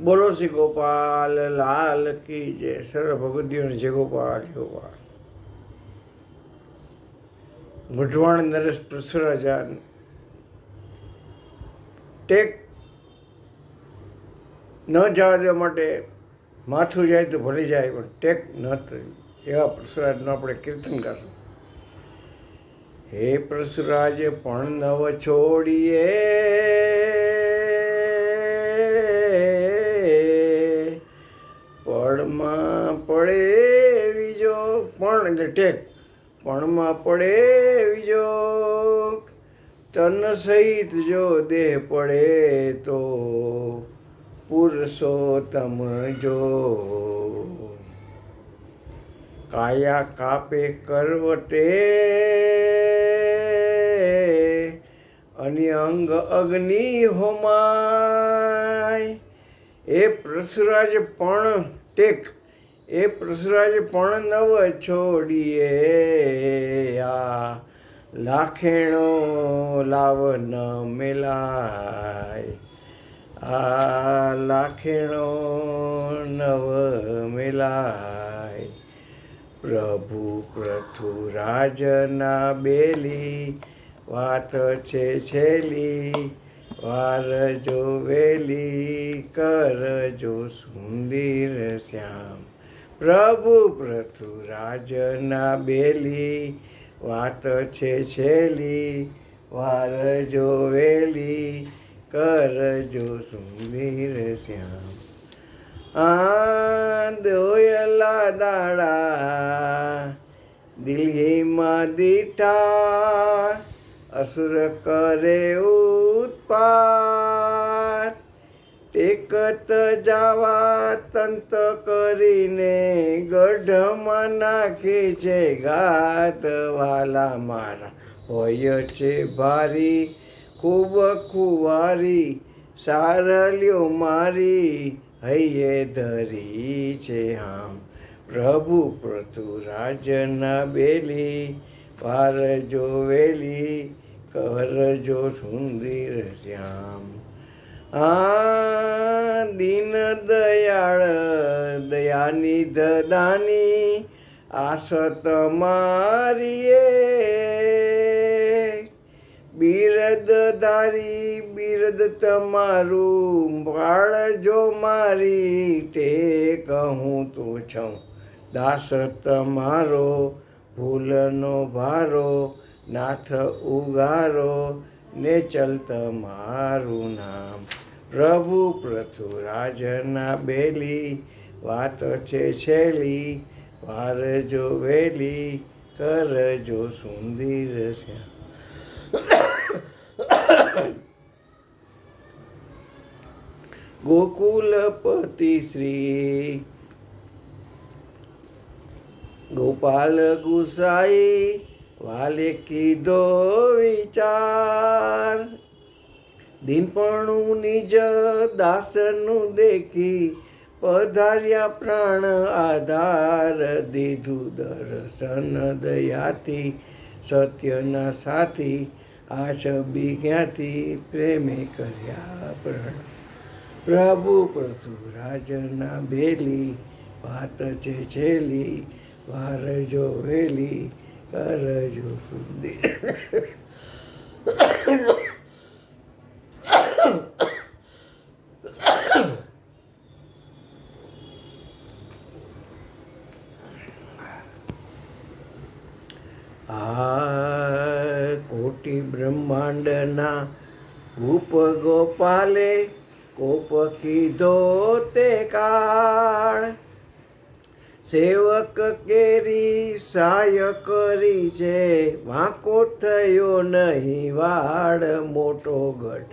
બોલો શ્રી ગોપાલ, લાલ કી જય સર્વ ભગવદીઓને જય ગોપાલ ગોપાલ. ગઢવાણ નરેશ પૃથ્વીરાજા ટેક ન જવા દેવા માટે માથું જાય તો ભળી જાય, પણ ટેક ન થયું એવા પૃથ્વીરાજનું આપણે કીર્તન કરશું હે પ્રસુરાજ પણ નવ છોડીએ પળમાં પડે બીજો પણ એટલે ટેક પણમાં પડે બીજો તન સહિત જો દેહ પડે તો પુરુષોત્તમ જો. કાયા કાપે કરવટે અન્ય અંગ અગ્નિ હોમાય. એ પ્રસુરાજ પણ ટેક. એ પ્રસરાજ પણ નવ છોડીએ આ લાખેણો લાવ ન મેલાય. આ લાખેણો નવ મેલાય. પ્રભુ પૃથુરાજના બેલી, વાત છે છેલી. વાર જો વેલી કરજો સુંદર શ્યામ. પ્રભુ પૃથુરાજના બેલી, વાત છે છેલી વાર જો વેલી કરજો સુંદર શ્યામ. આ દોયલા દાડા, દિલ્હીમાં દીઠા, અસુર કરે ઉત્પાત ટેકત જાવા તંત કરીને ગઢમાં નાખે છે ઘાત વાલા મારા. હોય છે ભારી, ખૂબ ખુવારી, સારલ્યો મારી, હૈયે ધરી છે આમ. પ્રભુ પૃથુરાજના બેલી, પાર જોવેલી કરજો સુંદર શ્યામ. આ દીન દયાળ, દયાની દાની આસત મારીએ. બિરદ દારી બિરદ તમારું બાળજો મારી તે કહું તો છું. દાસ તમારો ભૂલનો ભારો નાથ ઉગારો, ને ચલત મારું નામ. પ્રભુ પૃથુરાજના બેલી, વાત છે છેલી, વાર જો વેલી કરજો સુંદર શ્યામ ગોકુલપતિ શ્રી ગોપાલ ગુસાઈ વાલે કીધો વિચાર. દિનપણું નિજ દાસનું દેખી પધાર્યા પ્રાણ આધાર. દીધું દર્શન દયાથી, સત્યના સાથી આ છબી ક્યાંથી પ્રેમે કર્યા પ્રણ. પ્રભુ પૃથુરાજના બેલી વાત છે છેલી, વાર જોવેલી વેલી કરજો આ કોટી બ્રહ્માંડના ઉપ ગોપાલે કોપ કીધો તે કાળ. સેવક કેરી સાય કરી છે. વાંકો થયો નહીં વાડ મોટો ગઢ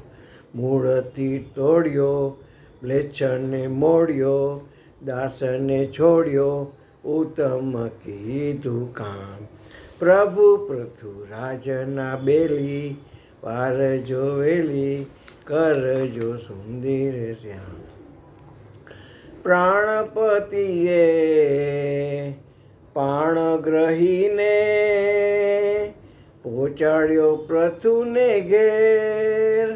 મૂળથી તોડ્યો મ્લેચ્છને મોડ્યો દાસને છોડ્યો, ઉત્તમ કીધું કામ. પ્રભુ પૃથુરાજના બેલી વાર જોવેલી કરજો સુંદર શ્યામ. પ્રાણપતિએ પાણ ગ્રહીને પહોંચાડ્યો પ્રથુને ઘેર.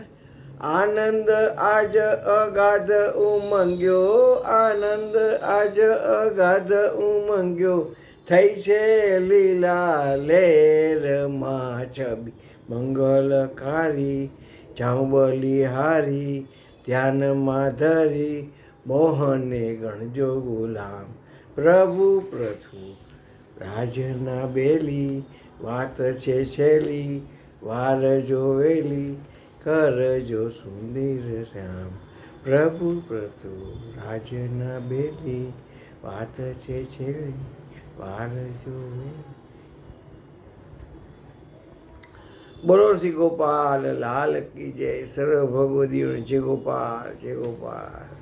આનંદ આજ અગાધ ઉમંગ્યો, આનંદ આજ અગાધ ઉમંગ્યો. થઈ છે લીલા લેરમાં છબી, મંગલકારી જાંબલી હારી ધ્યાનમાં ધરી મોહને ગણજો ગુલામ. પ્રભુ પ્રથુ, રાજના બેલી, વાત છે છેલી વાર જોવેલી કરજો સુંદર શ્યામ. પ્રભુ પ્રથુ, રાજના બેલી, વાત છે છેલી વાર જોવેલી બોલો શ્રી ગોપાલ, લાલ કી જય સર્વ ભગવદીઓ જય ગોપાલ જય ગોપાલ.